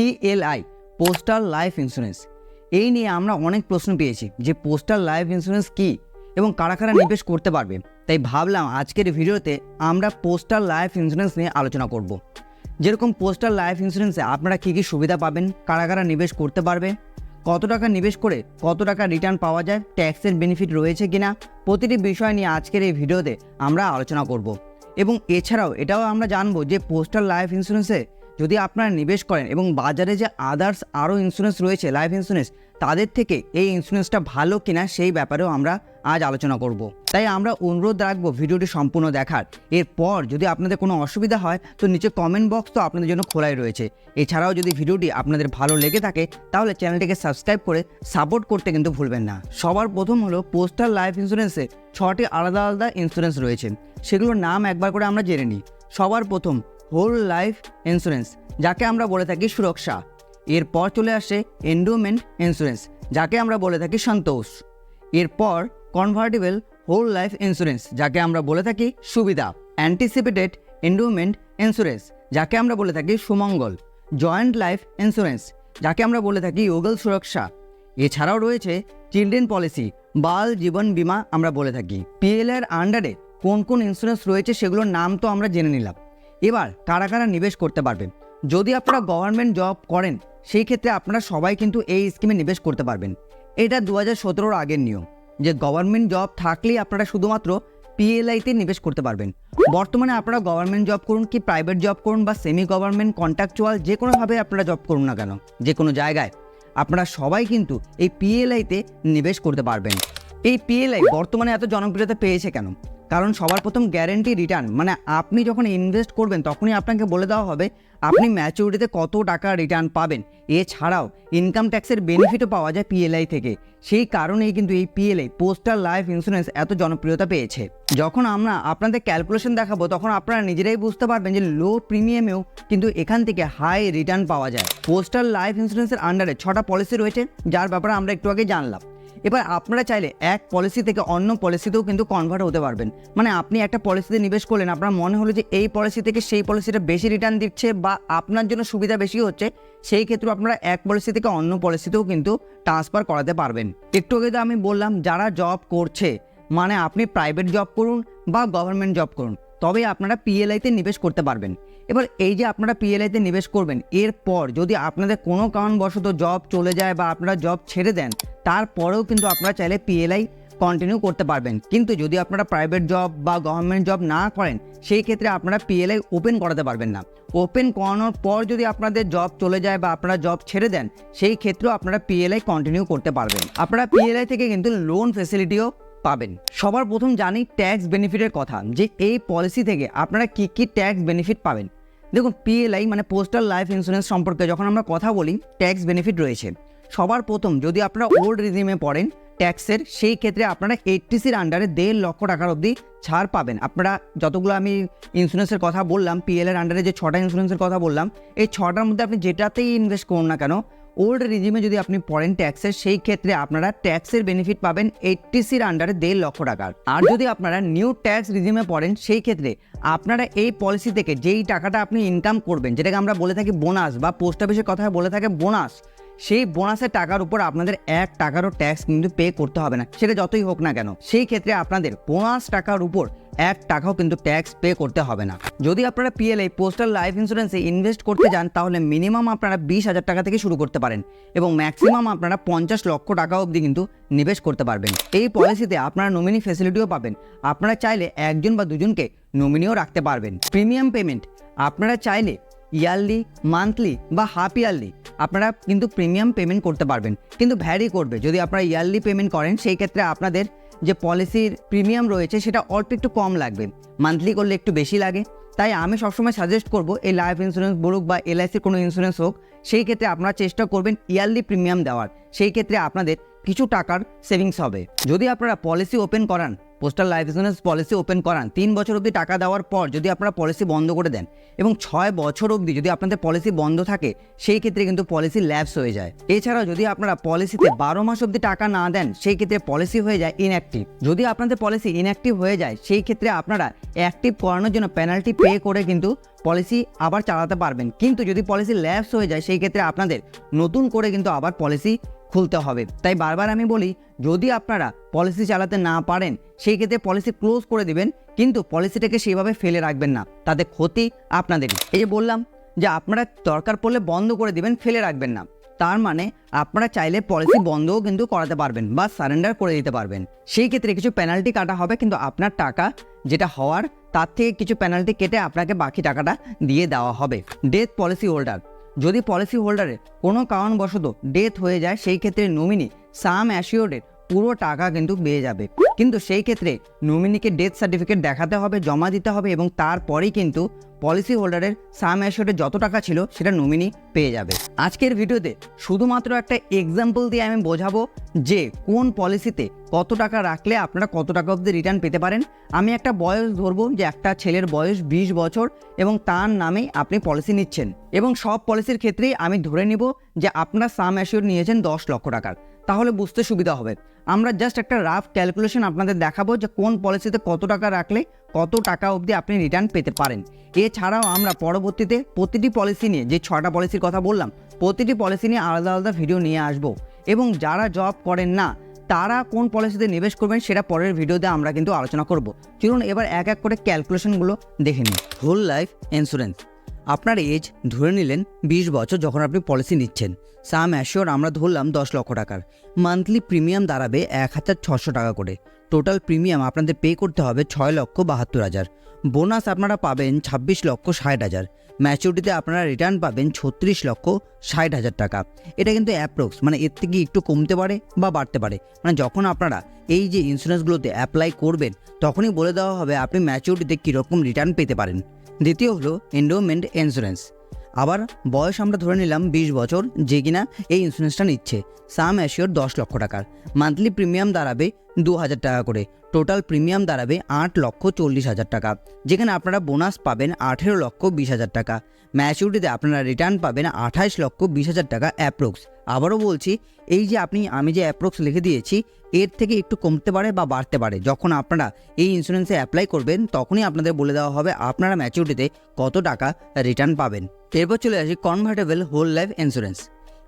PLI postal life insurance এই নিয়ে আমরা অনেক প্রশ্ন পেয়েছি যে পোস্টাল লাইফ ইন্স্যুরেন্স কী এবং কারা কারা নিবেশ করতে পারবে। তাই ভাবলাম আজকের ভিডিওতে আমরা পোস্টাল লাইফ ইন্স্যুরেন্স নিয়ে আলোচনা করব। যেরকম পোস্টাল লাইফ ইন্স্যুরেন্সে আপনারা কী কী সুবিধা পাবেন, কারা কারা নিবেশ করতে পারবে, কত টাকা নিবেশ করে কত টাকা রিটার্ন পাওয়া যায়, ট্যাক্সের বেনিফিট রয়েছে কিনা, প্রতিটি বিষয় নিয়ে আজকের এই ভিডিওতে আমরা আলোচনা করব। এবং এছাড়াও এটাও আমরা জানব যে পোস্টাল লাইফ ইন্স্যুরেন্সে যদি আপনারা নিবেশ করেন এবং বাজারে যে আদার্স আরও ইন্স্যুরেন্স রয়েছে লাইফ ইন্স্যুরেন্স তাদের থেকে এই ইন্স্যুরেন্সটা ভালো কিনা সেই ব্যাপারেও আমরা আজ আলোচনা করব। তাই আমরা অনুরোধ রাখব ভিডিওটি সম্পূর্ণ দেখার। এরপর যদি আপনাদের কোনো অসুবিধা হয়, তো নিচে কমেন্ট বক্স তো আপনাদের জন্য খোলাই রয়েছে। এছাড়াও যদি ভিডিওটি আপনাদের ভালো লেগে থাকে, তাহলে চ্যানেলটিকে সাবস্ক্রাইব করে সাপোর্ট করতে কিন্তু ভুলবেন না। সবার প্রথম হলো পোস্টাল লাইফ ইন্স্যুরেন্সে ছটি আলাদা আলাদা ইন্স্যুরেন্স রয়েছে। সেগুলোর নাম একবার করে আমরা জেনে নিই। সবার প্রথম হোল লাইফ ইন্স্যুরেন্স যাকে আমরা বলে থাকি সুরক্ষা। এরপর চলে আসে এন্ডোমেন্ট ইন্স্যুরেন্স যাকে আমরা বলে থাকি সন্তোষ। এরপর কনভার্টেবল হোল লাইফ ইন্স্যুরেন্স যাকে আমরা বলে থাকি সুবিধা। অ্যান্টিসিপেটেড এন্ডোমেন্ট ইন্স্যুরেন্স যাকে আমরা বলে থাকি সুমঙ্গল। জয়েন্ট লাইফ ইন্স্যুরেন্স যাকে আমরা বলে থাকি ইউগল সুরক্ষা। এছাড়াও রয়েছে চিলড্রেন পলিসি বাল জীবন বীমা আমরা বলে থাকি। পিএলআর আন্ডারে কোন কোন ইন্স্যুরেন্স রয়েছে সেগুলোর নাম তো আমরা জেনে নিলাম। এবার কারা কারা নিবেশ করতে পারবেন। যদি আপনারা গভর্নমেন্ট জব করেন, সেই ক্ষেত্রে আপনারা সবাই কিন্তু এই স্কিমে নিবেশ করতে পারবেন। এটা দু হাজার সতেরোর আগের নিয়ম, যে গভর্নমেন্ট জব থাকলেই আপনারা শুধুমাত্র পিএলআইতে নিবেশ করতে পারবেন। বর্তমানে আপনারা গভর্নমেন্ট জব করুন কি প্রাইভেট জব করুন বা সেমি গভর্নমেন্ট কন্ট্রাকচুয়াল যে কোনোভাবে আপনারা জব করুন না কেন, যে কোনো জায়গায়, আপনারা সবাই কিন্তু এই পিএলআইতে নিবেশ করতে পারবেন। এই পিএলআই বর্তমানে এত জনপ্রিয়তা পেয়েছে কেন? কারণ সবার প্রথম গ্যারেন্টি রিটার্ন মানে আপনি যখন ইনভেস্ট করবেন, তখনই আপনাকে বলে দেওয়া হবে আপনি ম্যাচুরিটিতে কত টাকা রিটার্ন পাবেন। এছাড়াও ইনকাম ট্যাক্সের বেনিফিটও পাওয়া যায় পিএলআই থেকে। সেই কারণেই কিন্তু এই পিএলআই পোস্টাল লাইফ ইন্স্যুরেন্স এত জনপ্রিয়তা পেয়েছে। যখন আমরা আপনাদের ক্যালকুলেশন দেখাবো, তখন আপনারা নিজেরাই বুঝতে পারবেন যে লো প্রিমিয়ামেও কিন্তু এখান থেকে হাই রিটার্ন পাওয়া যায়। পোস্টাল লাইফ ইন্স্যুরেন্সের আন্ডারে ছটা পলিসি রয়েছে, যার ব্যাপারে আমরা একটু আগে জানলাম। এবার আপনারা চাইলে এক পলিসি থেকে অন্য পলিসিতেও কিন্তু কনভার্ট হতে পারবেন। মানে আপনি একটা পলিসিতে নিবেশ করলেন, আপনার মনে হলো যে এই পলিসি থেকে সেই পলিসিটা বেশি রিটার্ন দিচ্ছে বা আপনার জন্য সুবিধা বেশি হচ্ছে, সেই ক্ষেত্রে আপনারা এক পলিসি থেকে অন্য পলিসিতেও কিন্তু ট্রান্সফার করাতে পারবেন। একটু আগে তো আমি বললাম, যারা জব করছে মানে আপনি প্রাইভেট জব করুন বা গভর্নমেন্ট জব করুন তবে আপনারা পিএলআইতে নিবেশ করতে পারবেন। এবার এই যে আপনারা পিএলআইতে নিবেশ করবেন, এরপর যদি আপনাদের কোনো কারণবশত জব চলে যায় বা আপনারা জব ছেড়ে দেন, তারপরেও কিন্তু আপনারা চাইলে পিএলআই কন্টিনিউ করতে পারবেন। কিন্তু যদি আপনারা প্রাইভেট জব বা গভর্নমেন্ট জব না করেন, সেই ক্ষেত্রে আপনারা পিএলআই ওপেন করাতে পারবেন না। ওপেন করানোর পর যদি আপনাদের জব চলে যায় বা আপনারা জব ছেড়ে দেন, সেই ক্ষেত্রেও আপনারা পিএলআই কন্টিনিউ করতে পারবেন। আপনারা পিএলআই থেকে কিন্তু লোন ফেসিলিটিও পাবেন। সবার প্রথম জানি ট্যাক্স বেনিফিটের কথা, যে এই পলিসি থেকে আপনারা কী কী ট্যাক্স বেনিফিট পাবেন। দেখুন পিএলআই মানে পোস্টাল লাইফ ইন্স্যুরেন্স সম্পর্কে যখন আমরা কথা বলি ট্যাক্স বেনিফিট রয়েছে। সবার প্রথম যদি আপনারা ওল্ড রিজিমে পড়েন ট্যাক্সের সেই ক্ষেত্রে আপনারা এইটটিসির আন্ডারে দেড় লক্ষ টাকার অবধি ছাড় পাবেন। আপনারা যতগুলো আমি ইন্স্যুরেন্সের কথা বললাম পিএলের আন্ডারে যে ছটা ইন্স্যুরেন্সের কথা বললাম, এই ছটার মধ্যে আপনি যেটাতেই ইনভেস্ট করুন না কেন ওল্ড রিজিমে যদি আপনি পড়েন ট্যাক্সের, সেই ক্ষেত্রে আপনারা ট্যাক্সের বেনিফিট পাবেন এইটটিসির আন্ডারে দেড় লক্ষ টাকার আর যদি আপনারা নিউ ট্যাক্স রিজিমে পড়েন, সেই ক্ষেত্রে আপনারা এই পলিসি থেকে যেই টাকাটা আপনি ইনকাম করবেন, যেটাকে আমরা বলে থাকি বোনাস বা পোস্ট অফিসের কথায় বলে থাকে বোনাস সেই বোনাসের টাকার উপর আপনাদের এক টাকারও ট্যাক্স কিন্তু পে করতে হবে না। সেটা যতই হোক না কেন, সেই ক্ষেত্রে আপনাদের বোনাস টাকার উপর এক টাকাও কিন্তু ট্যাক্স পে করতে হবে না। যদি আপনারা পিএলআই পোস্টাল লাইফ ইন্স্যুরেন্সে ইনভেস্ট করতে যান, তাহলে মিনিমাম আপনারা বিশ হাজার টাকা থেকে শুরু করতে পারেন এবং ম্যাক্সিমাম আপনারা পঞ্চাশ লক্ষ টাকা অবধি কিন্তু নিবেশ করতে পারবেন। এই পলিসিতে আপনারা নমিনি ফেসিলিটিও পাবেন। আপনারা চাইলে একজন বা দুজনকে নমিনিও রাখতে পারবেন। প্রিমিয়াম পেমেন্ট আপনারা চাইলে ইয়ারলি, মান্থলি বা হাফ ইয়ারলি আপনারা কিন্তু প্রিমিয়াম পেমেন্ট করতে পারবেন। কিন্তু ভ্যারি করবে। যদি আপনারা ইয়ারলি পেমেন্ট করেন, সেই ক্ষেত্রে আপনাদের যে পলিসির প্রিমিয়াম রয়েছে, সেটা অল্প একটু কম লাগবে। মান্থলি করলে একটু বেশি লাগে। তাই আমি সবসময় সাজেস্ট করব, এই লাইফ ইন্স্যুরেন্স বলুক বা এলআইসির কোনো ইন্স্যুরেন্স হোক, সেই ক্ষেত্রে আপনারা চেষ্টা করবেন ইয়ারলি প্রিমিয়াম দেওয়ার। সেই ক্ষেত্রে আপনাদের কিছু টাকার সেভিংস হবে। যদি আপনারা পলিসি ওপেন করান postal life insurance policy open করান। তিন বছর অবধি টাকা দেওয়ার পর যদি আপনারা পলিসি বন্ধ করে দেন এবং ছয় বছর অবধি যদি আপনাদের পলিসি বন্ধ থাকে, সেই ক্ষেত্রে কিন্তু পলিসি ল্যাপস হয়ে যায়। এছাড়াও যদি আপনারা পলিসিতে বারো মাস অবধি টাকা না দেন, সেই ক্ষেত্রে পলিসি হয়ে যায় ইনঅ্যাক্টিভ যদি আপনাদের পলিসি ইনঅ্যাক্টিভ হয়ে যায়, সেই ক্ষেত্রে আপনারা অ্যাক্টিভ করানোর জন্য পেনাল্টি পে করে কিন্তু পলিসি আবার চালাতে পারবেন। কিন্তু যদি পলিসি ল্যাপস হয়ে যায়, সেই ক্ষেত্রে আপনাদের নতুন করে কিন্তু আবার পলিসি খুলতে হবে। তাই বারবার আমি বলি, যদি আপনারা পলিসি চালাতে না পারেন, সেই ক্ষেত্রে পলিসি ক্লোজ করে দিবেন, কিন্তু পলিসিটাকে সেইভাবে ফেলে রাখবেন না। তাতে ক্ষতি আপনাদেরই। এই যে বললাম যে আপনারা দরকার পড়লে বন্ধ করে দিবেন, ফেলে রাখবেন না। তার মানে আপনারা চাইলে পলিসি বন্ধও কিন্তু করাতে পারবেন বা সারেন্ডার করে দিতে পারবেন। সেই ক্ষেত্রে কিছু পেনাল্টি কাটা হবে, কিন্তু আপনার টাকা যেটা হওয়ার, তার থেকে কিছু পেনাল্টি কেটে আপনাকে বাকি টাকাটা দিয়ে দেওয়া হবে। ডেথ পলিসি হোল্ডার যদি পলিসি হোল্ডারের কোনো কারণবশত ডেথ হয়ে যায় সেই ক্ষেত্রে নমিনি সাম অ্যাসিওর্ডের পুরো টাকা কিন্তু পেয়ে যাবে। কিন্তু সেই ক্ষেত্রে নমিনিকে ডেথ সার্টিফিকেট দেখাতে হবে, জমা দিতে হবে এবং তারপরেই কিন্তু পলিসি হোল্ডারের সাম অ্যাসিওর্ডের যত টাকা ছিল সেটা নমিনি পেয়ে যাবে। আজকের ভিডিওতে শুধুমাত্র একটা এক্সাম্পল দিয়ে আমি বোঝাবো যে কোন পলিসিতে কত টাকা রাখলে আপনারা কত টাকা অবধি রিটার্ন পেতে পারেন। আমি একটা বয়স ধরবো যে একটা ছেলের বয়স বিশ বছর এবং তার নামেই আপনি পলিসি নিচ্ছেন। এবং সব পলিসির ক্ষেত্রেই আমি ধরে নিব যে আপনারা সাম অ্যাসিওর নিয়েছেন দশ লক্ষ টাকার। তাহলে বুঝতে সুবিধা হবে। আমরা জাস্ট একটা রাফ ক্যালকুলেশন আপনাদের দেখাবো যে কোন পলিসিতে কত টাকা রাখলে কত টাকা অবধি আপনি রিটার্ন পেতে পারেন। এছাড়াও আমরা পরবর্তীতে প্রতিটি পলিসি নিয়ে যে ছটা পলিসির কথা বললাম, প্রতিটি পলিসি নিয়ে আলাদা আলাদা ভিডিও নিয়ে আসব। এবং যারা জব করেন না, তারা কোন পলিসিতে নিবেশ করবেন সেটা পরের ভিডিওতে আমরা কিন্তু আলোচনা করব। চলুন এবার এক এক করে ক্যালকুলেশনগুলো দেখে নিই। হোল লাইফ ইন্স্যুরেন্স আপনার এজ ধরে নিলেন বিশ বছর যখন আপনি পলিসি নিচ্ছেন। সাম অ্যাশিওর আমরা ধরলাম দশ লক্ষ টাকার। মান্থলি প্রিমিয়াম দাঁড়াবে এক হাজার ছশো টাকা করে। টোটাল প্রিমিয়াম আপনাদের পে করতে হবে ছয় লক্ষ বাহাত্তর হাজার। বোনাস আপনারা পাবেন ছাব্বিশ লক্ষ ষাট হাজার। ম্যাচুরিটিতে আপনারা রিটার্ন পাবেন ছত্রিশ লক্ষ ষাট হাজার টাকা। এটা কিন্তু অ্যাপ্রক্স মানে এর থেকে একটু কমতে পারে বা বাড়তে পারে। মানে যখন আপনারা এই যে ইন্স্যুরেন্সগুলোতে অ্যাপ্লাই করবেন, তখনই বলে দেওয়া হবে আপনি ম্যাচুরিটিতে কীরকম রিটার্ন পেতে পারেন। দ্বিতীয় হলো এন্ডোমেন্ট ইন্স্যুরেন্স আবার বয়স আমরা ধরে নিলাম বিশ বছর, যে কিনা এই ইন্স্যুরেন্সটা নিচ্ছে। সাম অ্যাশিওর দশ লক্ষ টাকার। মান্থলি প্রিমিয়াম দাঁড়াবে দু হাজার টাকা করে। টোটাল প্রিমিয়াম দাঁড়াবে আট লক্ষ চল্লিশ হাজার টাকা। যেখানে আপনারা বোনাস পাবেন আঠেরো লক্ষ বিশ হাজার টাকা। ম্যাচুরিটিতে আপনারা রিটার্ন পাবেন আঠাইশ লক্ষ বিশ হাজার টাকা অ্যাপ্রক্স আবারও বলছি, এই যে আপনি, আমি যে অ্যাপ্রক্স লিখে দিয়েছি, এর থেকে একটু কমতে পারে বা বাড়তে পারে। যখন আপনারা এই ইন্স্যুরেন্সে অ্যাপ্লাই করবেন, তখনই আপনাদের বলে দেওয়া হবে আপনারা ম্যাচুরিটিতে কত টাকা রিটার্ন পাবেন। এরপর চলে আসি convertible whole life insurance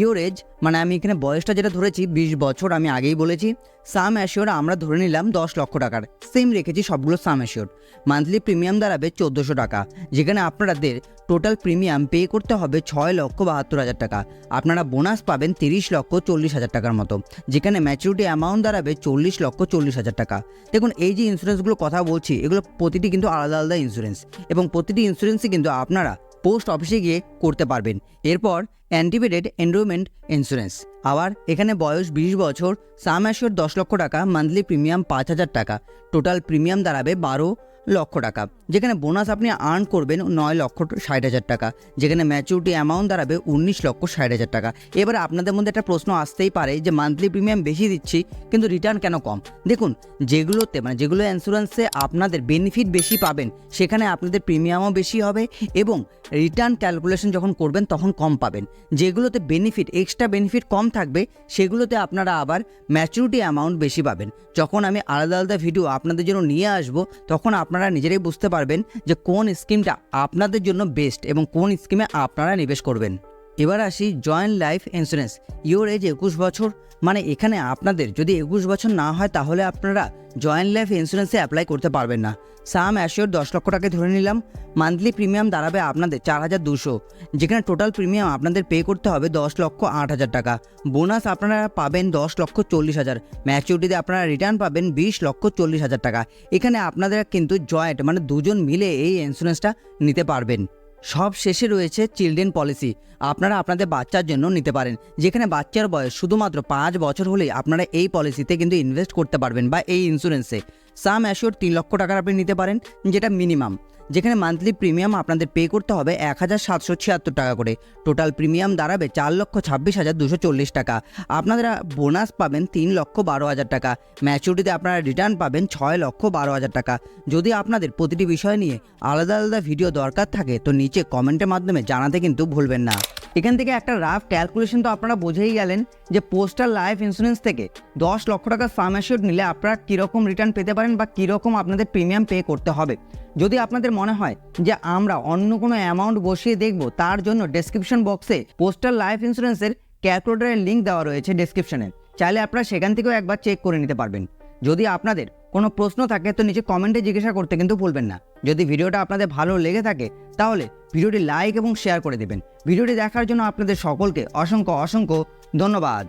your age মানে আমি এখানে বয়সটা যেটা ধরেছি, বিশ বছর আমি আগেই বলেছি সাম অ্যাশিওর আমরা ধরে নিলাম দশ লক্ষ টাকার। সেম রেখেছি সবগুলো সাম অ্যাশিওর মান্থলি প্রিমিয়াম দাঁড়াবে চোদ্দোশো টাকা। যেখানে আপনাদের টোটাল প্রিমিয়াম পে করতে হবে ছয় লক্ষ বাহাত্তর হাজার টাকা। আপনারা বোনাস পাবেন তিরিশ লক্ষ চল্লিশ হাজার টাকার মতো। যেখানে ম্যাচুরিটি অ্যামাউন্ট দাঁড়াবে চল্লিশ লক্ষ চল্লিশ হাজার টাকা। দেখুন, এই যে ইন্স্যুরেন্সগুলো কথা বলছি, এগুলো প্রতিটি কিন্তু আলাদা আলাদা ইন্স্যুরেন্স এবং প্রতিটি ইন্স্যুরেন্সই কিন্তু আপনারা পোস্ট অফিসে গিয়ে করতে পারবেন। এরপর অ্যান্টিভেটেড এনরোলমেন্ট ইন্স্যুরেন্স। আবার এখানে বয়স বিশ বছর, সাম দশ লক্ষ টাকা, মান্থলি প্রিমিয়াম পাঁচ হাজার টাকা। টোটাল প্রিমিয়াম দাঁড়াবে বারো লক্ষ টাকা। যেখানে বোনাস আপনি আর্ন করবেন নয় লক্ষ ষাট হাজার টাকা। যেখানে ম্যাচুরিটি অ্যামাউন্ট দাঁড়াবে উনিশ লক্ষ ষাট হাজার টাকা। এবার আপনাদের মধ্যে একটা প্রশ্ন আসতেই পারে যে মান্থলি প্রিমিয়াম বেশি দিচ্ছি, কিন্তু রিটার্ন কেন কম? দেখুন, যেগুলোতে মানে যেগুলো ইন্স্যুরেন্সে আপনাদের বেনিফিট বেশি পাবেন, সেখানে আপনাদের প্রিমিয়ামও বেশি হবে এবং রিটার্ন ক্যালকুলেশন যখন করবেন, তখন কম পাবেন। যেগুলোতে বেনিফিট এক্সট্রা বেনিফিট কম থাকবে, সেগুলোতে আপনারা আবার ম্যাচুরিটি অ্যামাউন্ট বেশি পাবেন। যখন আমি আলাদা আলাদা ভিডিও আপনাদের জন্য নিয়ে আসব, তখন আপনারা নিজেরাই বুঝতে পারবেন যে কোন স্কিমটা আপনাদের জন্য বেস্ট এবং কোন স্কিমে আপনারা নিবেশ করবেন। এবার আসি joint life insurance your age একুশ বছর। মানে এখানে আপনাদের যদি একুশ বছর না হয়, তাহলে আপনারা জয়েন্ট লাইফ ইন্স্যুরেন্সে অ্যাপ্লাই করতে পারবেন না। সাম অ্যাশিওর দশ লক্ষ টাকা ধরে নিলাম। মান্থলি প্রিমিয়াম দাঁড়াবে আপনাদের চার হাজার দুশো। যেখানে টোটাল প্রিমিয়াম আপনাদের পে করতে হবে দশ লক্ষ আট হাজার টাকা। বোনাস আপনারা পাবেন দশ লক্ষ চল্লিশ হাজার। ম্যাচুরিটিতে আপনারা রিটার্ন পাবেন বিশ লক্ষ চল্লিশ হাজার টাকা। এখানে আপনাদের কিন্তু জয়েন্ট মানে দুজন মিলে এই ইন্স্যুরেন্সটা নিতে পারবেন। সব শেষে রয়েছে চিলড্রেন পলিসি। আপনারা আপনাদের বাচ্চার জন্য নিতে পারেন। যেখানে বাচ্চার বয়স শুধুমাত্র পাঁচ বছর হলেই আপনারা এই পলিসিতে কিন্তু ইনভেস্ট করতে পারবেন বা এই ইন্স্যুরেন্সে সাম অ্যাশিওর তিন লক্ষ টাকার আপনি নিতে পারেন, যেটা মিনিমাম যেখানে মান্থলি প্রিমিয়াম আপনাদের পে করতে হবে এক হাজার সাতশো ছিয়াত্তর টাকা করে। টোটাল প্রিমিয়াম দাঁড়াবে চার লক্ষ ছাব্বিশ হাজার দুশো চল্লিশ টাকা। আপনারা বোনাস পাবেন তিন লক্ষ বারো হাজার টাকা। ম্যাচুরিটিতে আপনারা রিটার্ন পাবেন ছয় লক্ষ বারো হাজার টাকা। যদি আপনাদের প্রতিটি বিষয় নিয়ে আলাদা আলাদা ভিডিও দরকার থাকে, তো নিচে কমেন্টের মাধ্যমে জানাতে কিন্তু ভুলবেন না। এখান থেকে একটা রাফ ক্যালকুলেশন তো আপনারা বুঝেই গেলেন যে পোস্টাল লাইফ ইন্স্যুরেন্স থেকে দশ লক্ষ টাকা সাম অ্যাসিওর নিলে আপনারা কীরকম রিটার্ন পেতে পারেন বা কীরকম আপনাদের প্রিমিয়াম পে করতে হবে। যদি আপনাদের মনে হয় যে আমরা অন্য কোনো অ্যামাউন্ট বসিয়ে দেখব, তার জন্য ডেসক্রিপশন বক্সে পোস্টাল লাইফ ইন্স্যুরেন্সের ক্যালকুলেটারের লিঙ্ক দেওয়া রয়েছে ডেসক্রিপশনে চাইলে আপনারা সেখান থেকেও একবার চেক করে নিতে পারবেন। যদি আপনাদের কোনো প্রশ্ন থাকে তো নিচে কমেন্টে জিজ্ঞাসা করতে কিন্তু ভুলবেন না। যদি ভিডিওটা আপনাদের ভালো লেগে থাকে, তাহলে ভিডিওটি লাইক এবং শেয়ার করে দেবেন। ভিডিওটি দেখার জন্য আপনাদের সকলকে অসংখ্য অসংখ্য ধন্যবাদ।